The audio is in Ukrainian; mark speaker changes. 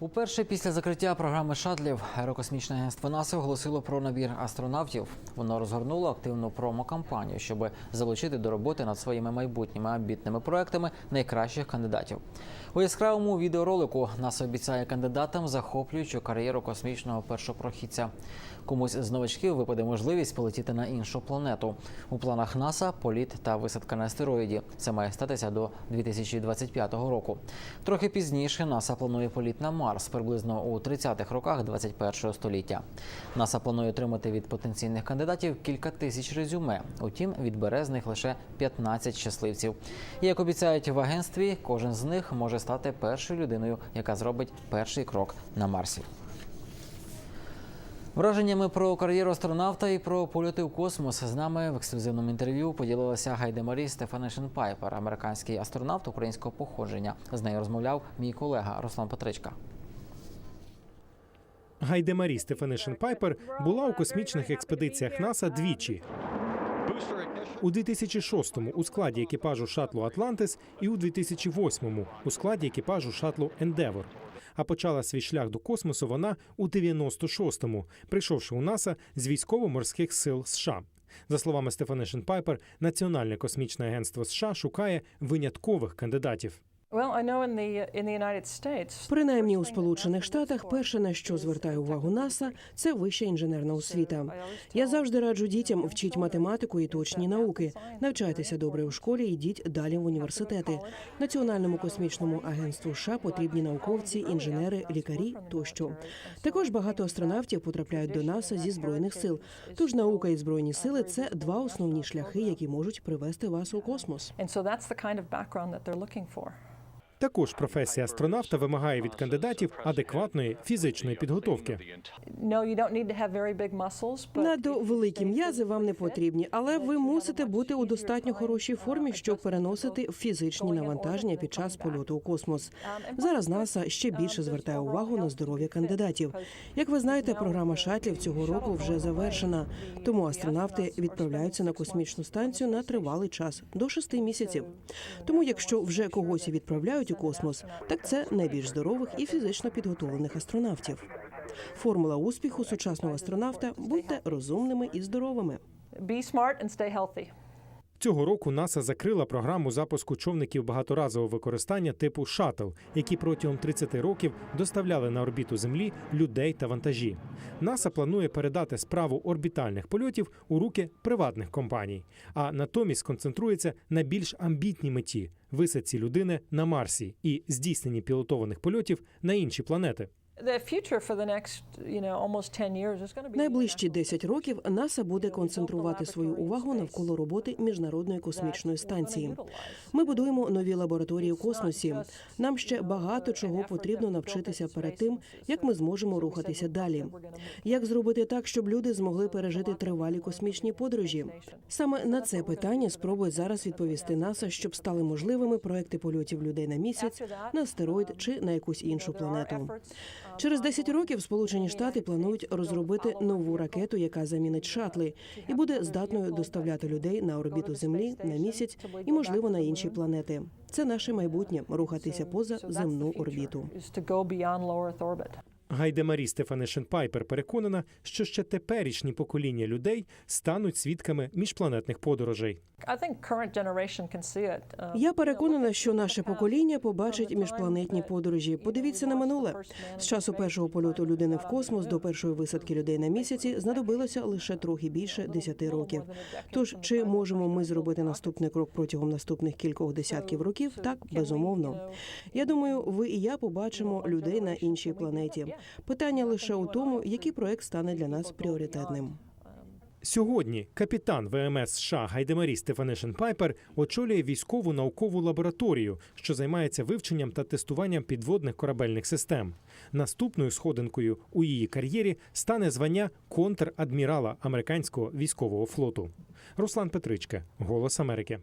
Speaker 1: Уперше після закриття програми шатлів аерокосмічне агентство НАСА оголосило про набір астронавтів. Воно розгорнуло активну промо-кампанію, щоб залучити до роботи над своїми майбутніми амбітними проектами найкращих кандидатів. У яскравому відеоролику НАСА обіцяє кандидатам захоплюючу кар'єру космічного першопрохідця. Комусь з новачків випаде можливість полетіти на іншу планету. У планах НАСА політ та висадка на астероїді. Це має статися до 2025 року. Трохи пізніше НАСА планує політ на Марс приблизно у 30-х роках 21-го століття. НАСА планує отримати від потенційних кандидатів кілька тисяч резюме. Утім, відбере з них лише 15 щасливців. Як обіцяють в агентстві, кожен з них може стати першою людиною, яка зробить перший крок на Марсі. Враженнями про кар'єру астронавта і про польоти в космос з нами в ексклюзивному інтерв'ю поділилася Гайдемарі Стефанишин Пайпер, американський астронавт українського походження. З нею розмовляв мій колега Руслан Петричка.
Speaker 2: Гайдемарі Стефанишин Пайпер була у космічних експедиціях НАСА двічі. У 2006-му у складі екіпажу шатлу Атлантис і у 2008-му у складі екіпажу шатлу Ендевор. А почала свій шлях до космосу вона у 96-му, прийшовши у НАСА з військово-морських сил США. За словами Стефанишин Пайпер, Національне космічне агентство США шукає виняткових кандидатів.
Speaker 3: Принаймні у Сполучених Штатах перше на що звертає увагу НАСА, це вища інженерна освіта. Я завжди раджу дітям вчіть математику і точні науки. Навчайтеся добре у школі, йдіть далі в університети. Національному космічному агентству США потрібні науковці, інженери, лікарі тощо. Також багато астронавтів потрапляють до НАСА зі збройних сил. Тож наука і збройні сили це два основні шляхи, які можуть привести вас у космос.
Speaker 4: And so that's the kind of background that they're looking for.
Speaker 2: Також професія астронавта вимагає від кандидатів адекватної фізичної підготовки.
Speaker 4: But
Speaker 3: Надто великі м'язи вам не потрібні, але ви мусите бути у достатньо хорошій формі, щоб переносити фізичні навантаження під час польоту у космос. Зараз НАСА ще більше звертає увагу на здоров'я кандидатів. Як ви знаєте, програма шатлів цього року вже завершена, тому астронавти відправляються на космічну станцію на тривалий час до шести місяців. Тому, якщо вже когось і відправляють у космос, так це найбільш здорових і фізично підготовлених астронавтів. Формула успіху сучасного астронавта будьте розумними і здоровими.
Speaker 4: be smart and stay healthy.
Speaker 2: Цього року НАСА закрила програму запуску човників багаторазового використання типу шаттл, які протягом 30 років доставляли на орбіту Землі людей та вантажі. НАСА планує передати справу орбітальних польотів у руки приватних компаній, а натомість концентрується на більш амбітній меті висадці людини на Марсі і здійсненні пілотованих польотів на інші планети.
Speaker 4: The future for the next, you know, almost 10 years is going to be
Speaker 3: Найближчі 10 років НАСА буде концентрувати свою увагу навколо роботи міжнародної космічної станції. Ми будуємо нові лабораторії у космосі. Нам ще багато чого потрібно навчитися перед тим, як ми зможемо рухатися далі. Як зробити так, щоб люди змогли пережити тривалі космічні подорожі? Саме на це питання спробує зараз відповісти НАСА, щоб стали можливими проекти польотів людей на місяць, на астероїд чи на якусь іншу планету. Через 10 років Сполучені Штати планують розробити нову ракету, яка замінить шатли, і буде здатною доставляти людей на орбіту Землі на місяць і, можливо, на інші планети. Це наше майбутнє рухатися поза земну орбіту.
Speaker 4: Orbit.
Speaker 2: Гайдемарі Стефанишин Пайпер переконана, що ще теперішні покоління людей стануть свідками міжпланетних подорожей.
Speaker 4: Uh,
Speaker 3: Я переконана, що наше покоління побачить міжпланетні подорожі. Подивіться на минуле з часу першого польоту людини в космос до першої висадки людей на місяці знадобилося лише трохи більше 10 років. Тож чи можемо ми зробити наступний крок протягом наступних кількох десятків років? Так, безумовно. Я думаю, ви і я побачимо людей на іншій планеті. Питання лише у тому, який проект стане для нас пріоритетним.
Speaker 2: Сьогодні капітан ВМС США Гайдемарі Стефанишин Пайпер очолює військову наукову лабораторію, що займається вивченням та тестуванням підводних корабельних систем. Наступною сходинкою у її кар'єрі стане звання контр-адмірала американського військового флоту. Руслан Петричка, Голос Америки.